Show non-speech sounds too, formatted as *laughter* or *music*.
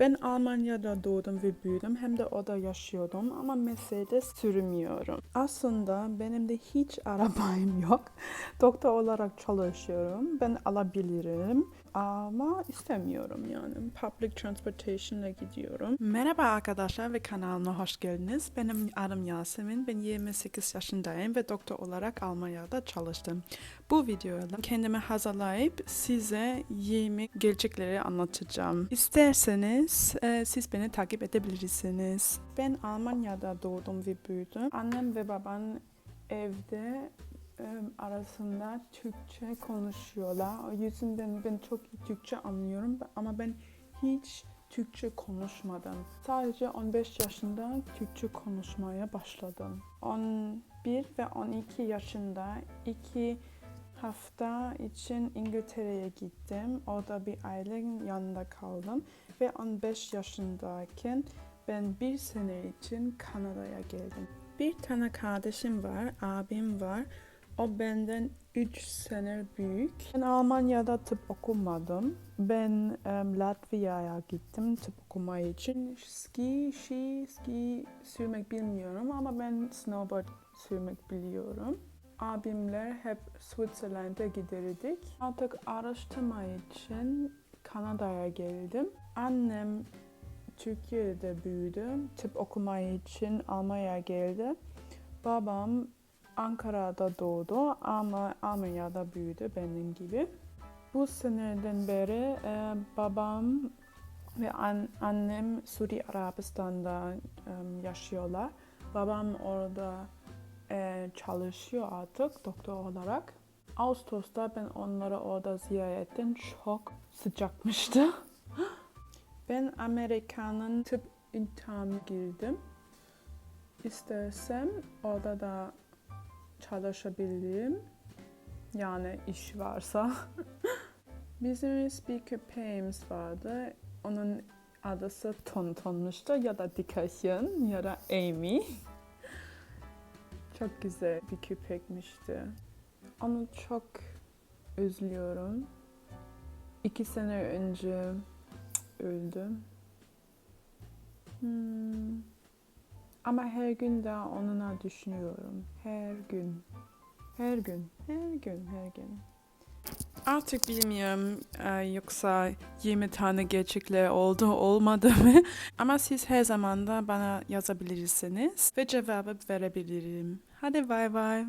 Ben Almanya'da doğdum ve büyüdüm hem de orada yaşıyordum ama Mercedes sürmüyorum. Aslında benim de hiç *laughs* arabam yok. Doktor olarak çalışıyorum. Ben alabilirim ama istemiyorum yani. Public transportation'la gidiyorum. Merhaba arkadaşlar ve kanalıma hoş geldiniz. Benim adım Yasemin. Ben 28 yaşındayım ve doktor olarak Almanya'da çalıştım. Bu videoda kendimi hazırlayıp size yeni gerçekleri anlatacağım. İsterseniz e, siz beni takip edebilirsiniz. Ben Almanya'da doğdum ve büyüdüm. Annem ve babam evde e, arasında Türkçe konuşuyorlar. O yüzden ben çok iyi Türkçe anlıyorum ama ben hiç Türkçe konuşmadım. Sadece 15 yaşında Türkçe konuşmaya başladım. 11 ve 12 yaşında iki hafta için İngiltere'ye gittim. Orada bir ailenin yanında kaldım. Ve 15 yaşındayken ben bir sene için Kanada'ya geldim. Bir tane kardeşim var, abim var. O benden 3 sene büyük. Ben Almanya'da tıp okumadım. Ben em, Latvia'ya gittim tıp okumak için. Ski, ski, ski sürmek bilmiyorum ama ben snowboard sürmek biliyorum. Abimler hep Switzerland'e giderdik. Artık araştırma için Kanada'ya geldim. Annem Türkiye'de büyüdü. Tıp okumak için Almanya'ya geldi. Babam Ankara'da doğdu ama Almanya'da büyüdü benim gibi. Bu seneden beri e, babam ve an- annem Suudi Arabistan'da e, yaşıyorlar. Babam orada e, çalışıyor artık doktor olarak. Ağustos'ta ben onları orada ziyaret. Çok sıcakmıştı. *gasps* ben Amerika'nın tıp imtihanı girdim. İstersem orada da çalışabilirim. Yani iş varsa. *laughs* Bizim bir köpeğimiz vardı. Onun adısı Tonton'muştu ya da Dikasyon ya da Amy. Çok güzel bir köpekmişti. Onu çok özlüyorum. İki sene önce öldü. Hmm. Ama her gün de onunla düşünüyorum. Her gün. Her gün. Her gün. Her gün. Artık bilmiyorum e, yoksa 20 tane gerçekler oldu olmadı mı? *laughs* Ama siz her zaman da bana yazabilirsiniz ve cevabı verebilirim. Hadi bay.